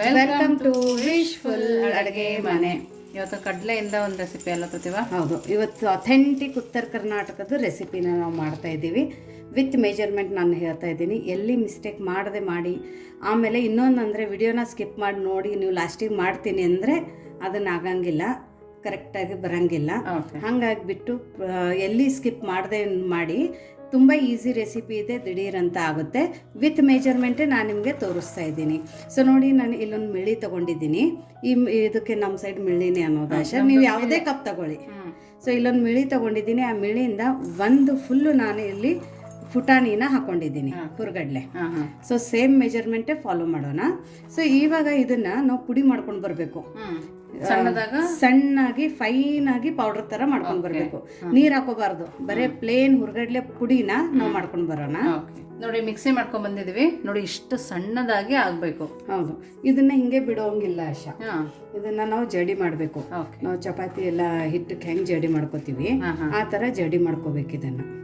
Welcome to wishful ಅಡುಗೆ ಮನೆ. ಇವತ್ತು ಕಡಲೆಯಿಂದ ಒಂದು ರೆಸಿಪಿ ಎಲ್ಲ ಹೌದು. ಇವತ್ತು ಅಥೆಂಟಿಕ್ ಉತ್ತರ ಕರ್ನಾಟಕದ ರೆಸಿಪಿನ ನಾವು ಮಾಡ್ತಾ ಇದ್ದೀವಿ. ವಿತ್ ಮೆಜರ್ಮೆಂಟ್ ನಾನು ಹೇಳ್ತಾ ಇದ್ದೀನಿ. ಎಲ್ಲಿ ಮಿಸ್ಟೇಕ್ ಮಾಡದೆ ಮಾಡಿ. ಆಮೇಲೆ ಇನ್ನೊಂದು ಅಂದರೆ ವಿಡಿಯೋನ ಸ್ಕಿಪ್ ಮಾಡಿ ನೋಡಿ ನೀವು ಲಾಸ್ಟಿಗೆ ಮಾಡ್ತೀನಿ ಅಂದರೆ ಅದನ್ನು ಆಗಂಗಿಲ್ಲ. ಕರೆಕ್ಟಾಗಿ ಬರಂಗಿಲ್ಲ. ಹಾಗಾಗಿ ಬಿಟ್ಟು ಎಲ್ಲಿ ಸ್ಕಿಪ್ ಮಾಡದೆ ಮಾಡಿ ತುಂಬ ಈಸಿ ರೆಸಿಪಿ ಇದೆ ದಿಢೀರ್ ಅಂತ ಆಗುತ್ತೆ. ವಿತ್ ಮೆಜರ್ಮೆಂಟೇ ನಾನು ನಿಮಗೆ ತೋರಿಸ್ತಾ ಇದ್ದೀನಿ. ಸೊ ನೋಡಿ ನಾನು ಇಲ್ಲೊಂದು ಮಿಳಿ ತೊಗೊಂಡಿದ್ದೀನಿ. ಈ ಇದಕ್ಕೆ ನಮ್ಮ ಸೈಡ್ ಮಿಳ್ಳಿನೇ ಅನ್ನೋದು ಆಶೆ. ನೀವು ಯಾವುದೇ ಕಪ್ ತಗೊಳ್ಳಿ. ಸೊ ಇಲ್ಲೊಂದು ಮಿಳಿ ತೊಗೊಂಡಿದ್ದೀನಿ. ಆ ಮಿಳಿಯಿಂದ ಒಂದು ಫುಲ್ಲು ನಾನು ಇಲ್ಲಿ ಫುಟಾಣಿನ ಹಾಕೊಂಡಿದ್ದೀನಿ ಹುರ್ಗಡ್ಲೆ ಸೊ ಸೇಮ್ ಮೆಜರ್ಮೆಂಟೇ ಫಾಲೋ ಮಾಡೋಣ. ಸೊ ಇವಾಗ ಇದನ್ನು ನಾವು ಪುಡಿ ಮಾಡ್ಕೊಂಡು ಬರಬೇಕು. ಸಣ್ಣದಾಗ? ಸಣ್ಣಾಗಿ ಫೈನ್ ಆಗಿ ಪೌಡರ್ ತರ ಮಾಡ್ಕೊಂಡು ಬರಬೇಕು. ನೀರ್ ಹಾಕೋಬಾರ್ದು. ಬರೇ ಪ್ಲೇನ್ ಹುರ್ಗಡ್ಲೆ ಪುಡಿನ ನಾವು ಮಾಡ್ಕೊಂಡ್ ಬರೋಣ. ನೋಡಿ ಮಿಕ್ಸಿ ಮಾಡ್ಕೊಂಡ್ ಬಂದಿದ್ದೀವಿ ನೋಡಿ ಇಷ್ಟು ಸಣ್ಣದಾಗಿ ಆಗ್ಬೇಕು. ಹೌದು. ಇದನ್ನ ಹಿಂಗೆ ಬಿಡೋಂಗಿಲ್ಲ ಆಶಾ. ಇದನ್ನ ನಾವು ಜಡಿ ಮಾಡಬೇಕು. ನಾವು ಚಪಾತಿ ಎಲ್ಲ ಹಿಟ್ಟಕ್ಕೆ ಹೆಂಗ್ ಜಡಿ ಮಾಡ್ಕೋತೀವಿ ಆ ತರ ಜಡಿ ಮಾಡ್ಕೋಬೇಕು ಇದನ್ನ.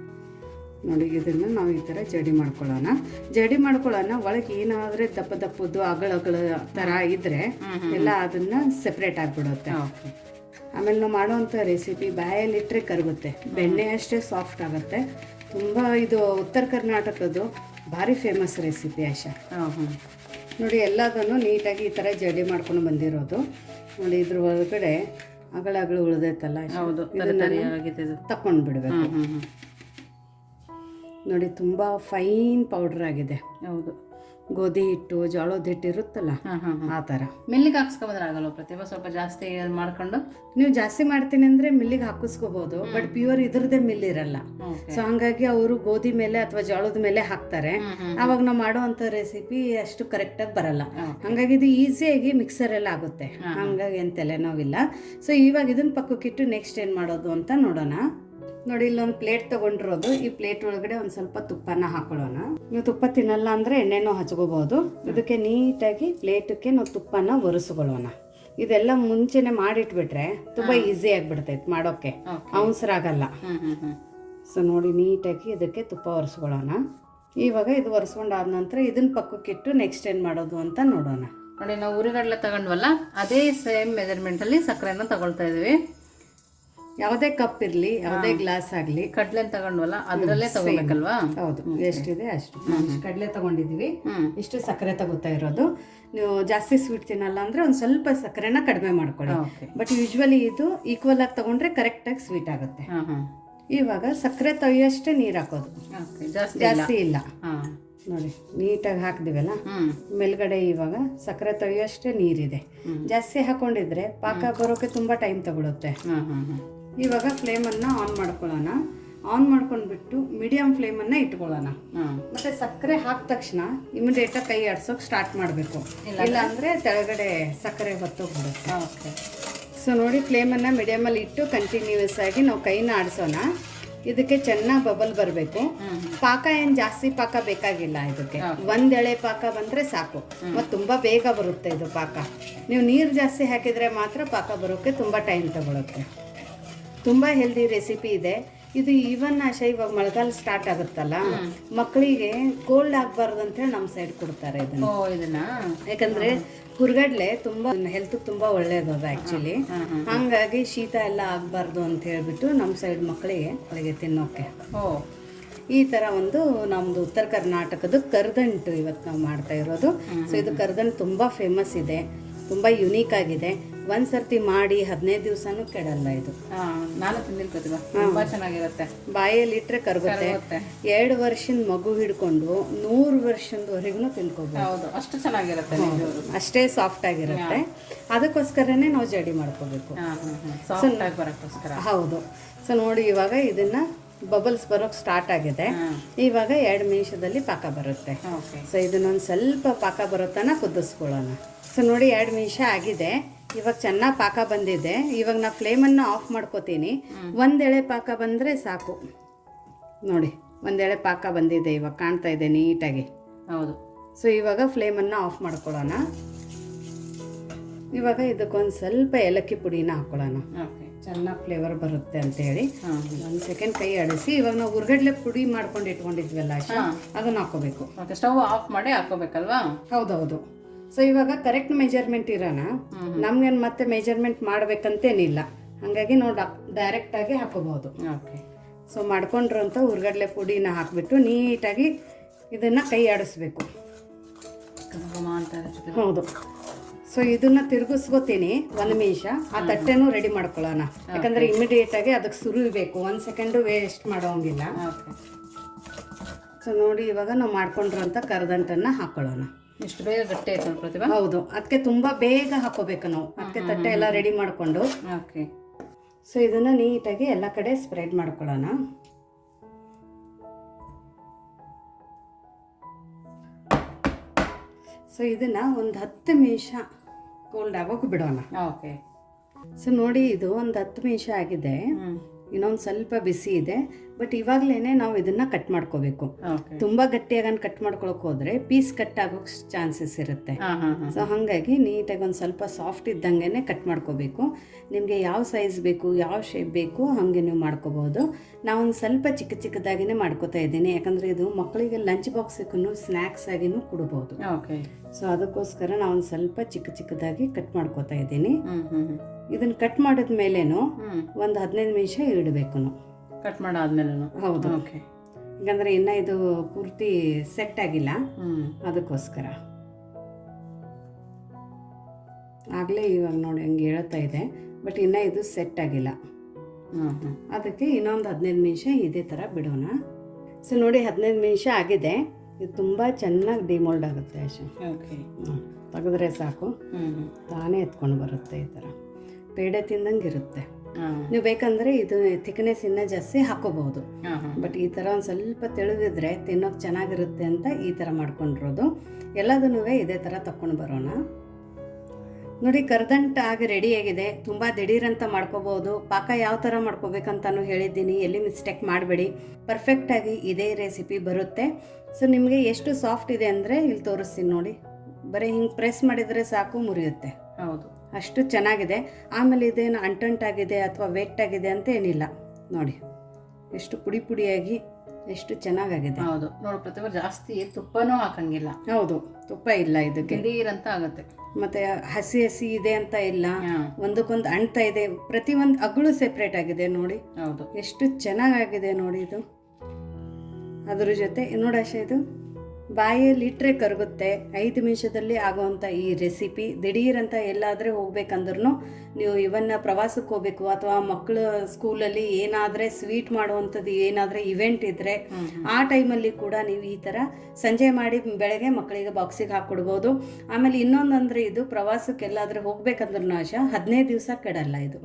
ನೋಡಿ ಇದನ್ನ ನಾವು ಈ ಥರ ಜಡಿ ಮಾಡ್ಕೊಳ್ಳೋಣ. ಜಡಿ ಮಾಡ್ಕೊಳ್ಳೋಣ ಒಳಗೆ ಏನಾದ್ರೆ ದಪ್ಪ ದಪ್ಪದ್ದು ಅಗಳ ಅಗಳ ಥರ ಇದ್ರೆ ಎಲ್ಲ ಅದನ್ನ ಸೆಪ್ರೇಟ್ ಆಗಿಬಿಡುತ್ತೆ. ಆಮೇಲೆ ನಾವು ಮಾಡುವಂಥ ರೆಸಿಪಿ ಬಾಯಲ್ಲಿಟ್ಟರೆ ಕರಗುತ್ತೆ. ಬೆಣ್ಣೆ ಅಷ್ಟೇ ಸಾಫ್ಟ್ ಆಗುತ್ತೆ. ತುಂಬ ಇದು ಉತ್ತರ ಕರ್ನಾಟಕದ್ದು ಭಾರಿ ಫೇಮಸ್ ರೆಸಿಪಿ ಆಶಾ ನೋಡಿ ಎಲ್ಲದನ್ನು ನೀಟಾಗಿ ಈ ಥರ ಜಡಿ ಮಾಡ್ಕೊಂಡು ಬಂದಿರೋದು. ನೋಡಿ ಇದ್ರ ಒಳಗಡೆ ಅಗಳ ಉಳಿದೈತಲ್ಲ ಹೌದು ತರಿ ನೋಡಿ ತುಂಬ ಫೈನ್ ಪೌಡರ್ ಆಗಿದೆ. ಹೌದು. ಗೋಧಿ ಹಿಟ್ಟು ಜೋಳದ ಹಿಟ್ಟು ಇರುತ್ತಲ್ಲ ಆ ಥರ. ಮಿಲ್ಲಿಗೆ ಹಾಕ್ಸ್ಕೊಂಬಂದ್ರೆ ಆಗಲ್ಲ ಪ್ರತಿಭಾ? ಸ್ವಲ್ಪ ಜಾಸ್ತಿ ಮಾಡ್ಕೊಂಡು? ನೀವು ಜಾಸ್ತಿ ಮಾಡ್ತೀನಿ ಅಂದರೆ ಮಿಲ್ಲಿಗೆ ಹಾಕಿಸ್ಕೋಬೋದು ಬಟ್ ಪ್ಯೂರ್ ಇದ್ರದೇ ಮಿಲ್ ಇರಲ್ಲ. ಸೊ ಹಂಗಾಗಿ ಅವರು ಗೋಧಿ ಮೇಲೆ ಅಥವಾ ಜೋಳದ ಮೇಲೆ ಹಾಕ್ತಾರೆ. ಆವಾಗ ನಾವು ಮಾಡುವಂಥ ರೆಸಿಪಿ ಅಷ್ಟು ಕರೆಕ್ಟಾಗಿ ಬರಲ್ಲ. ಹಂಗಾಗಿ ಇದು ಈಸಿಯಾಗಿ ಮಿಕ್ಸರಲ್ಲಿ ಆಗುತ್ತೆ. ಹಂಗಾಗಿ ಏನು ತಲೆನೋವಿಲ್ಲ. ಸೊ ಇವಾಗ ಇದನ್ನ ಪಕ್ಕಕ್ಕಿಟ್ಟು ನೆಕ್ಸ್ಟ್ ಏನು ಮಾಡೋದು ಅಂತ ನೋಡೋಣ. ನೋಡಿ ಇಲ್ಲೊಂದು ಪ್ಲೇಟ್ ತಗೊಂಡಿರೋದು. ಈ ಪ್ಲೇಟ್ ಒಳಗಡೆ ಒಂದು ಸ್ವಲ್ಪ ತುಪ್ಪನ ಹಾಕೊಳ್ಳೋಣ. ನೀವು ತುಪ್ಪ ತಿನ್ನಲ್ಲ ಅಂದರೆ ಎಣ್ಣೆನೂ ಹಚ್ಕೋಬೋದು. ಇದಕ್ಕೆ ನೀಟಾಗಿ ಪ್ಲೇಟಕ್ಕೆ ನಾವು ತುಪ್ಪನ ಒರೆಸ್ಕೊಳ್ಳೋಣ. ಇದೆಲ್ಲ ಮುಂಚೆನೆ ಮಾಡಿಟ್ಬಿಟ್ರೆ ತುಂಬ ಈಸಿ ಆಗಿಬಿಡ್ತೈತೆ ಮಾಡೋಕ್ಕೆ. ಅವಸರಾಗಲ್ಲ ಸೊ ನೋಡಿ ನೀಟಾಗಿ ಇದಕ್ಕೆ ತುಪ್ಪ ಒರೆಸ್ಕೊಳ್ಳೋಣ. ಇವಾಗ ಇದು ಒರೆಸ್ಕೊಂಡಾದ ನಂತರ ಇದನ್ನ ಪಕ್ಕಕ್ಕಿಟ್ಟು ನೆಕ್ಸ್ಟ್ ಏನು ಮಾಡೋದು ಅಂತ ನೋಡೋಣ. ನೋಡಿ ನಾವು ಉರಿಗಡಲೆ ತಗೊಂಡ್ವಲ್ಲ ಅದೇ ಸೇಮ್ ಮೆಜರ್ಮೆಂಟಲ್ಲಿ ಸಕ್ಕರೆನ ತಗೊಳ್ತಾ ಇದೀವಿ ಯಾವುದೇ ಕಪ್ ಇರಲಿ ಯಾವುದೇ ಗ್ಲಾಸ್ ಆಗಲಿ. ಕಡ್ಲೆ ತಗೊಂಡ್ವಲ್ಲ ಅದರಲ್ಲೇ ತಗೋಬೇಕಲ್ವಾ? ಹೌದು ಎಷ್ಟಿದೆ ಅಷ್ಟು. ಕಡಲೆ ತಗೊಂಡಿದ್ದೀವಿ. ಇಷ್ಟು ಸಕ್ಕರೆ ತಗೋತಾ ಇರೋದು. ನೀವು ಜಾಸ್ತಿ ಸ್ವೀಟ್ ತಿನ್ನಲ್ಲ ಅಂದರೆ ಒಂದು ಸ್ವಲ್ಪ ಸಕ್ಕರೆನ ಕಡಿಮೆ ಮಾಡ್ಕೊಳ್ಳಿ. ಬಟ್ ಯೂಶ್ವಲಿ ಇದು ಈಕ್ವಲ್ ಆಗಿ ತಗೊಂಡ್ರೆ ಕರೆಕ್ಟಾಗಿ ಸ್ವೀಟ್ ಆಗುತ್ತೆ. ಇವಾಗ ಸಕ್ಕರೆ ತೊಯ್ಯಷ್ಟೇ ನೀರು ಹಾಕೋದು. ಜಾಸ್ತಿ ಇಲ್ಲ. ನೋಡಿ ನೀಟಾಗಿ ಹಾಕಿದಿವಲ್ಲ? ಮೇಲ್ಗಡೆ ಇವಾಗ ಸಕ್ಕರೆ ತೊಯ್ಯಷ್ಟೇ ನೀರಿದೆ. ಜಾಸ್ತಿ ಹಾಕೊಂಡಿದ್ರೆ ಪಾಕ ಬರೋಕೆ ತುಂಬ ಟೈಮ್ ತಗೊಳುತ್ತೆ. ಇವಾಗ ಫ್ಲೇಮನ್ನು ಆನ್ ಮಾಡ್ಕೊಳ್ಳೋಣ. ಆನ್ ಮಾಡ್ಕೊಂಡ್ಬಿಟ್ಟು ಮೀಡಿಯಂ ಫ್ಲೇಮನ್ನು ಇಟ್ಕೊಳ್ಳೋಣ. ಮತ್ತೆ ಸಕ್ಕರೆ ಹಾಕಿದ ತಕ್ಷಣ ಇಮಿಡಿಯೇಟಾಗಿ ಕೈ ಆಡ್ಸೋಕೆ ಸ್ಟಾರ್ಟ್ ಮಾಡಬೇಕು. ಇಲ್ಲ ಅಂದರೆ ಕೆಳಗಡೆ ಸಕ್ಕರೆ ಹೊತ್ತೋಗ್ಬಿಡುತ್ತೆ ಓಕೆ ಸೊ ನೋಡಿ ಫ್ಲೇಮನ್ನು ಮೀಡಿಯಮಲ್ಲಿ ಇಟ್ಟು ಕಂಟಿನ್ಯೂಸ್ ಆಗಿ ನಾವು ಕೈನ ಆಡಿಸೋಣ. ಇದಕ್ಕೆ ಚೆನ್ನಾಗಿ ಬಬಲ್ ಬರಬೇಕು. ಪಾಕ ಏನು ಜಾಸ್ತಿ ಪಾಕ ಬೇಕಾಗಿಲ್ಲ ಇದಕ್ಕೆ. ಒಂದೆಳೆ ಎಳೆ ಪಾಕ ಬಂದರೆ ಸಾಕು. ಮತ್ತು ತುಂಬ ಬೇಗ ಬರುತ್ತೆ ಇದು ಪಾಕ. ನೀವು ನೀರು ಜಾಸ್ತಿ ಹಾಕಿದರೆ ಮಾತ್ರ ಪಾಕ ಬರೋಕ್ಕೆ ತುಂಬ ಟೈಮ್ ತಗೊಳುತ್ತೆ. ತುಂಬಾ ಹೆಲ್ದಿ ರೆಸಿಪಿ ಇದೆ. ಇದು ಈವನ್ ಆಶಾ ಇವಾಗ ಮಳೆಗಾಲ ಸ್ಟಾರ್ಟ್ ಆಗುತ್ತಲ್ಲ ಮಕ್ಕಳಿಗೆ ಕೋಲ್ಡ್ ಆಗಬಾರ್ದು ಅಂತೇಳಿ ನಮ್ಮ ಸೈಡ್ ಕೊಡ್ತಾರೆ ಇದನ್ನ. ಯಾಕಂದ್ರೆ ಹುರ್ಗಡ್ಲೆ ತುಂಬಾ ಹೆಲ್ತ್ ತುಂಬಾ ಒಳ್ಳೇದು ಅದು ಆಕ್ಚುಲಿ ಹಂಗಾಗಿ ಶೀತ ಎಲ್ಲ ಆಗಬಾರ್ದು ಅಂತ ಹೇಳ್ಬಿಟ್ಟು ನಮ್ಮ ಸೈಡ್ ಮಕ್ಕಳಿಗೆ ಅವಳಿಗೆ ತಿನ್ನೋಕೆ. ಈ ತರ ಒಂದು ನಮ್ದು ಉತ್ತರ ಕರ್ನಾಟಕದ ಕರ್ದಂಟು ಇವತ್ತು ನಾವು ಮಾಡ್ತಾ ಇರೋದು. ಸೊ ಇದು ಕರ್ದಂಟು ತುಂಬಾ ಫೇಮಸ್ ಇದೆ ತುಂಬಾ ಯುನೀಕ್ ಆಗಿದೆ. ಒಂದು ಸರ್ತಿ ಮಾಡಿ ಹದಿನೈದು ದಿವಸನೂ ಕೆಡಲ್ಲ ಇದು. ನಾನು ಪ್ರತಿಭಾ ತುಂಬ ಚೆನ್ನಾಗಿರುತ್ತೆ. ಬಾಯಲ್ಲಿ ಇಟ್ಟರೆ ಕರಗುತ್ತೆ. ಎರಡು ವರ್ಷದ ಮಗು ಹಿಡ್ಕೊಂಡು ನೂರು ವರ್ಷದವರೆಗೂ ತಿನ್ಕೋಬಹುದು ಹೌದು ಅಷ್ಟು ಚೆನ್ನಾಗಿರುತ್ತೆ. ಅಷ್ಟೇ ಸಾಫ್ಟ್ ಆಗಿರುತ್ತೆ. ಅದಕ್ಕೋಸ್ಕರನೇ ನಾವು ಜಡಿ ಮಾಡ್ಕೋಬೇಕು. ಹೌದು. ಸೊ ನೋಡಿ ಇವಾಗ ಇದನ್ನ ಬಬಲ್ಸ್ ಬರೋಕ್ಕೆ ಸ್ಟಾರ್ಟ್ ಆಗಿದೆ. ಇವಾಗ ಎರಡು ನಿಮಿಷದಲ್ಲಿ ಪಾಕ ಬರುತ್ತೆ. ಸೊ ಇದನ್ನೊಂದು ಸ್ವಲ್ಪ ಪಾಕ ಬರೋ ತನಕ ಕುದಿಸ್ಕೊಳ್ಳೋಣ. ಸೊ ನೋಡಿ ಎರಡು ನಿಮಿಷ ಆಗಿದೆ. ಇವಾಗ ಚೆನ್ನಾಗಿ ಪಾಕ ಬಂದಿದೆ. ಇವಾಗ ನಾ ಫ್ಲೇಮನ್ನು ಆಫ್ ಮಾಡ್ಕೋತೀನಿ. ಒಂದೆಳೆ ಪಾಕ ಬಂದರೆ ಸಾಕು. ನೋಡಿ ಒಂದೆಳೆ ಪಾಕ ಬಂದಿದೆ ಇವಾಗ ಕಾಣ್ತಾ ಇದೆ ನೀಟಾಗಿ. ಹೌದು. ಸೊ ಇವಾಗ ಫ್ಲೇಮನ್ನು ಆಫ್ ಮಾಡ್ಕೊಳ್ಳೋಣ. ಇವಾಗ ಇದಕ್ಕೊಂದು ಸ್ವಲ್ಪ ಏಲಕ್ಕಿ ಪುಡಿನ ಹಾಕ್ಕೊಳ್ಳೋಣ ಓಕೆ. ಚೆನ್ನಾಗಿ ಫ್ಲೇವರ್ ಬರುತ್ತೆ ಅಂತ ಹೇಳಿ ಒಂದು ಸೆಕೆಂಡ್ ಕೈ ಅಡಿಸಿ ಇವಾಗ ನಾವು ಉರ್ಗಡ್ಲೆ ಪುಡಿ ಮಾಡ್ಕೊಂಡು ಇಟ್ಕೊಂಡಿದ್ವಲ್ಲ ಅದನ್ನು ಹಾಕೋಬೇಕು ಸ್ಟವ್ ಆಫ್ ಮಾಡಿ ಹಾಕೋಬೇಕಲ್ವಾ ಹೌದೌದು. ಸೊ ಇವಾಗ ಕರೆಕ್ಟ್ ಮೆಜರ್ಮೆಂಟ್ ಇರೋಣ. ನಮ್ಗೇನು ಮತ್ತೆ ಮೆಜರ್ಮೆಂಟ್ ಮಾಡ್ಬೇಕಂತೇನಿಲ್ಲ. ಹಾಗಾಗಿ ನಾವು ಡೈರೆಕ್ಟಾಗಿ ಹಾಕೋಬಹುದು. ಓಕೆ. ಸೊ ಮಾಡ್ಕೊಂಡ್ರಂತ ಹುರ್ಗಡ್ಲೆ ಪುಡಿನ ಹಾಕಿಬಿಟ್ಟು ನೀಟಾಗಿ ಇದನ್ನು ಕೈ ಆಡಿಸ್ಬೇಕು. ಹೌದು. ಸೊ ಇದನ್ನ ತಿರುಗಿಸ್ಕೊತೀನಿ ಒಂದು ನಿಮಿಷ. ಆ ತಟ್ಟೆನೂ ರೆಡಿ ಮಾಡ್ಕೊಳ್ಳೋಣ. ಯಾಕಂದ್ರೆ ಇಮಿಡಿಯೇಟ್ ಆಗಿ ಅದಕ್ಕೆ ಸುರಿಬೇಕು ಒಂದು ಸೆಕೆಂಡು ವೇಸ್ಟ್ ಮಾಡೋಂಗಿಲ್ಲ. ಸೊ ನೋಡಿ ಇವಾಗ ನಾವು ಮಾಡ್ಕೊಂಡಿರೋಂಥ ಕರದಂಟನ್ನ ಹಾಕೊಳ್ಳೋಣ. ಇಷ್ಟು ಬೇಗ ಗಟ್ಟಿ ಆಯ್ತು ನೋಡಿ ಪ್ರತಿಭಾ? ಹೌದು. ಅದಕ್ಕೆ ತುಂಬಾ ಬೇಗ ಹಾಕೋಬೇಕು ನಾವು. ಅದಕ್ಕೆ ತಟ್ಟೆ ಎಲ್ಲ ರೆಡಿ ಮಾಡಿಕೊಂಡು. ಓಕೆ. ಸೊ ಇದನ್ನ ನೀಟಾಗಿ ಎಲ್ಲ ಕಡೆ ಸ್ಪ್ರೆಡ್ ಮಾಡ್ಕೊಳ್ಳೋಣ. ಸೊ ಇದನ್ನ ಒಂದು ಹತ್ತು ನಿಮಿಷ ಕೋಲ್ಡ್ ಆಗೋಕೆ ಬಿಡೋಣ. ಓಕೆ. ಸೊ ನೋಡಿ ಇದು ಒಂದು ಹತ್ತು ನಿಮಿಷ ಆಗಿದೆ. ಇನ್ನೊಂದು ಸ್ವಲ್ಪ ಬಿಸಿ ಇದೆ ಬಟ್ ಇವಾಗಲೇ ನಾವು ಇದನ್ನ ಕಟ್ ಮಾಡ್ಕೋಬೇಕು. ತುಂಬಾ ಗಟ್ಟಿಯಾಗಿ ಕಟ್ ಮಾಡ್ಕೊಳಕ್ ಹೋದ್ರೆ ಪೀಸ್ ಕಟ್ ಆಗೋಕ್ ಚಾನ್ಸಸ್ ಇರುತ್ತೆ. ಸೊ ಹಾಗಾಗಿ ನೀಟಾಗಿ ಒಂದು ಸ್ವಲ್ಪ ಸಾಫ್ಟ್ ಇದ್ದಂಗೆ ಕಟ್ ಮಾಡ್ಕೋಬೇಕು. ನಿಮಗೆ ಯಾವ ಸೈಜ್ ಬೇಕು ಯಾವ ಶೇಪ್ ಬೇಕು ಹಾಗೆ ನೀವು ಮಾಡ್ಕೋಬಹುದು ನಾವೊಂದು ಸ್ವಲ್ಪ ಚಿಕ್ಕ ಚಿಕ್ಕದಾಗಿನೇ ಮಾಡ್ಕೋತಾ ಇದ್ದೀನಿ. ಯಾಕಂದ್ರೆ ಇದು ಮಕ್ಕಳಿಗೆ ಲಂಚ್ ಬಾಕ್ಸಿಗೂ ಸ್ನ್ಯಾಕ್ಸ್ ಆಗಿನೂ ಕೊಡ್ಬೋದು. ಸೊ ಅದಕ್ಕೋಸ್ಕರ ನಾವೊಂದು ಸ್ವಲ್ಪ ಚಿಕ್ಕ ಚಿಕ್ಕದಾಗಿ ಕಟ್ ಮಾಡ್ಕೋತಾ ಇದ್ದೀನಿ. ಇದನ್ನು ಕಟ್ ಮಾಡಿದ ಮೇಲೇನು ಒಂದು ಹದಿನೈದು ನಿಮಿಷ ಇಡಬೇಕು ಕಟ್ ಮಾಡಾದ್ಮೇಲೆ ಹೌದು. ಓಕೆ ಯಾಕಂದರೆ ಇನ್ನೂ ಇದು ಪೂರ್ತಿ ಸೆಟ್ ಆಗಿಲ್ಲ. ಅದಕ್ಕೋಸ್ಕರ. ಆಗಲೇ ಇವಾಗ ನೋಡಿ ಹಂಗೆ ಹೇಳ್ತಾ ಇದೆ. ಬಟ್ ಇನ್ನೂ ಇದು ಸೆಟ್ ಆಗಿಲ್ಲ. ಅದಕ್ಕೆ ಇನ್ನೊಂದು ಹದಿನೈದು ನಿಮಿಷ ಇದೇ ಥರ ಬಿಡೋಣ. ಸೊ ನೋಡಿ ಹದಿನೈದು ನಿಮಿಷ ಆಗಿದೆ. ಇದು ತುಂಬ ಚೆನ್ನಾಗಿ ಡಿಮೋಲ್ಡ್ ಆಗುತ್ತೆ ಅಷ್ಟೇ ಓಕೆ. ತೆಗೆದ್ರೆ ಸಾಕು. ತಾನೇ ಎತ್ಕೊಂಡು ಬರುತ್ತೆ ಈ ಥರ ಪೇಡೆ ತಿಂದಂಗೆ ಇರುತ್ತೆ ನೀವು ಬೇಕಂದ್ರೆ ಇದು ಥಿಕ್ನೆಸ್ ಇನ್ನ ಜಾಸ್ತಿ ಹಾಕೋಬಹುದು. ಬಟ್ ಈ ಥರ ಒಂದು ಸ್ವಲ್ಪ ತಿಳಿದಿದ್ರೆ ತಿನ್ನೋಕೆ ಚೆನ್ನಾಗಿರುತ್ತೆ ಅಂತ ಈ ಥರ ಮಾಡ್ಕೊಂಡಿರೋದು. ಎಲ್ಲದನ್ನೂ ಇದೇ ಥರ ತಕೊಂಡು ಬರೋಣ. ನೋಡಿ ಕರ್ದಂಟ ಆಗಿ ರೆಡಿಯಾಗಿದೆ ತುಂಬ ದಿಢೀರಂತ ಮಾಡ್ಕೋಬೋದು ಪಾಕ ಯಾವ ಥರ ಮಾಡ್ಕೋಬೇಕಂತಲೂ ಹೇಳಿದ್ದೀನಿ. ಎಲ್ಲಿ ಮಿಸ್ಟೇಕ್ ಮಾಡಬೇಡಿ. ಪರ್ಫೆಕ್ಟಾಗಿ ಇದೇ ರೆಸಿಪಿ ಬರುತ್ತೆ. ಸೊ ನಿಮಗೆ ಎಷ್ಟು ಸಾಫ್ಟ್ ಇದೆ ಅಂದರೆ ಇಲ್ಲಿ ತೋರಿಸ್ತೀನಿ ನೋಡಿ. ಬರೀ ಹಿಂಗೆ ಪ್ರೆಸ್ ಮಾಡಿದರೆ ಸಾಕು ಮುರಿಯುತ್ತೆ. ಹೌದು. ಅಷ್ಟು ಚೆನ್ನಾಗಿದೆ. ಆಮೇಲೆ ಇದೇನು ಅಂಟಂಟಾಗಿದೆ ಅಥವಾ ವೆಟ್ ಆಗಿದೆ ಅಂತ ಏನಿಲ್ಲ. ನೋಡಿ ಎಷ್ಟು ಪುಡಿ ಪುಡಿಯಾಗಿ ಎಷ್ಟು ಚೆನ್ನಾಗಾಗಿದೆ. ಹೌದು ನೋಡಿ ಪ್ರತಿಭಾ ಜಾಸ್ತಿ ತುಪ್ಪನೂ ಹಾಕಂಗಿಲ್ಲ. ಹೌದು ತುಪ್ಪ ಇಲ್ಲ ಇದಕ್ಕೆ. ಅಂತ ಆಗುತ್ತೆ. ಮತ್ತೆ ಹಸಿ ಹಸಿ ಇದೆ ಅಂತ ಇಲ್ಲ. ಒಂದಕ್ಕೊಂದು ಅಂಟ್ತಾ ಇದೆ. ಪ್ರತಿ ಒಂದು ಅಗಳು ಸೆಪ್ರೇಟ್ ಆಗಿದೆ ನೋಡಿ. ಹೌದು. ಎಷ್ಟು ಚೆನ್ನಾಗಾಗಿದೆ ನೋಡಿ ಇದು. ಅದ್ರ ಜೊತೆ ನೋಡಾಶ ಇದು ಬಾಯಲ್ಲಿ ಇಟ್ಟರೆ ಕರಗುತ್ತೆ. ಐದು ನಿಮಿಷದಲ್ಲಿ ಆಗುವಂಥ ಈ ರೆಸಿಪಿ. ದಿಢೀರಂತ ಎಲ್ಲಾದರೆ ಹೋಗ್ಬೇಕಂದ್ರೂ ನೀವು ಇವನ್ನ ಪ್ರವಾಸಕ್ಕೆ ಹೋಗ್ಬೇಕು ಅಥವಾ ಮಕ್ಕಳು ಸ್ಕೂಲಲ್ಲಿ ಏನಾದರೆ ಸ್ವೀಟ್ ಮಾಡುವಂಥದ್ದು ಏನಾದರೆ ಇವೆಂಟ್ ಇದ್ದರೆ ಆ ಟೈಮಲ್ಲಿ ಕೂಡ ನೀವು ಈ ಥರ ಸಂಜೆ ಮಾಡಿ ಬೆಳಗ್ಗೆ ಮಕ್ಕಳಿಗೆ ಬಾಕ್ಸಿಗೆ ಹಾಕ್ಕೊಡ್ಬೋದು. ಆಮೇಲೆ ಇನ್ನೊಂದಂದ್ರೆ ಇದು ಪ್ರವಾಸಕ್ಕೆ ಎಲ್ಲಾದರೂ ಹೋಗ್ಬೇಕಂದ್ರೂ ಆಶಾ ಹದಿನೈದು ದಿವಸ ಕೆಡಲ್ಲ ಇದು.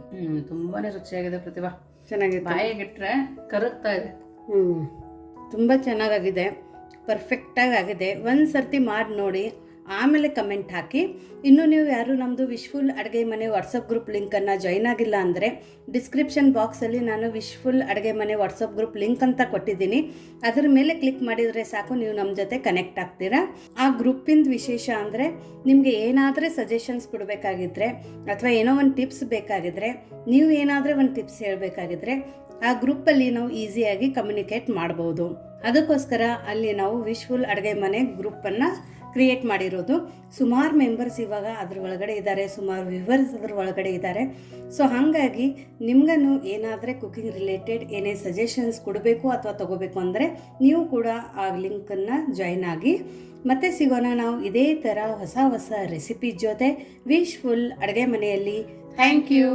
ತುಂಬಾ ರುಚಿಯಾಗಿದೆ ಪ್ರತಿಭಾ. ಚೆನ್ನಾಗಿದೆ ಬಾಯಿಗಿಟ್ರೆ ಕರಗ್ತಾ ಇದೆ. ಹ್ಞೂ ತುಂಬ ಚೆನ್ನಾಗಾಗಿದೆ. ಪರ್ಫೆಕ್ಟಾಗಿ ಆಗಿದೆ. ಒಂದು ಸರ್ತಿ ಮಾಡಿ ನೋಡಿ, ಆಮೇಲೆ ಕಮೆಂಟ್ ಹಾಕಿ. ಇನ್ನು ನೀವು ಯಾರು ನಮ್ಮದು ವಿಶ್ಫುಲ್ ಅಡುಗೆ ಮನೆ ವಾಟ್ಸಪ್ ಗ್ರೂಪ್ ಲಿಂಕನ್ನು ಜಾಯ್ನ್ ಆಗಿಲ್ಲ ಅಂದರೆ ಡಿಸ್ಕ್ರಿಪ್ಷನ್ ಬಾಕ್ಸಲ್ಲಿ ನಾನು ವಿಶ್ಫುಲ್ ಅಡುಗೆ ಮನೆ ವಾಟ್ಸಪ್ ಗ್ರೂಪ್ ಲಿಂಕ್ ಅಂತ ಕೊಟ್ಟಿದ್ದೀನಿ. ಅದರ ಮೇಲೆ ಕ್ಲಿಕ್ ಮಾಡಿದರೆ ಸಾಕು, ನೀವು ನಮ್ಮ ಜೊತೆ ಕನೆಕ್ಟ್ ಆಗ್ತೀರಾ? ಆ ಗ್ರೂಪಿಂದ ವಿಶೇಷ ಅಂದರೆ, ನಿಮಗೆ ಏನಾದರೆ ಸಜೆಷನ್ಸ್ ಕೊಡಬೇಕಾಗಿದ್ದರೆ ಅಥವಾ ಏನೋ ಒಂದು ಟಿಪ್ಸ್ ಬೇಕಾಗಿದ್ದರೆ ನೀವು ಏನಾದರೂ ಒಂದು ಟಿಪ್ಸ್ ಹೇಳಬೇಕಾಗಿದ್ರೆ, ಆ ಗ್ರೂಪಲ್ಲಿ ನಾವು ಈಸಿಯಾಗಿ ಕಮ್ಯುನಿಕೇಟ್ ಮಾಡ್ಬೋದು. ಅದಕ್ಕೋಸ್ಕರ ಅಲ್ಲಿ ನಾವು ವಿಶ್ಫುಲ್ ಅಡುಗೆ ಮನೆ ಗ್ರೂಪನ್ನು ಕ್ರಿಯೇಟ್ ಮಾಡಿರೋದು. ಸುಮಾರು ಮೆಂಬರ್ಸ್ ಇವಾಗ ಅದ್ರ ಒಳಗಡೆ ಇದ್ದಾರೆ, ಸುಮಾರು ವ್ಯೂವರ್ಸ್ ಅದ್ರ ಒಳಗಡೆ ಇದ್ದಾರೆ. ಸೊ ಹಾಗಾಗಿ ನಿಮ್ಗೂ ಏನಾದರೆ ಕುಕ್ಕಿಂಗ್ ರಿಲೇಟೆಡ್ ಏನೇ ಸಜೆಷನ್ಸ್ ಕೊಡಬೇಕು ಅಥವಾ ತಗೋಬೇಕು ಅಂದರೆ ನೀವು ಕೂಡ ಆ ಲಿಂಕನ್ನು ಜಾಯ್ನ್ ಆಗಿ. ಮತ್ತೆ ಸಿಗೋಣ, ನಾವು ಇದೇ ಥರ ಹೊಸ ಹೊಸ ರೆಸಿಪಿ ಜೊತೆ ವಿಶ್ಫುಲ್ ಅಡುಗೆ ಮನೆಯಲ್ಲಿ. Thank you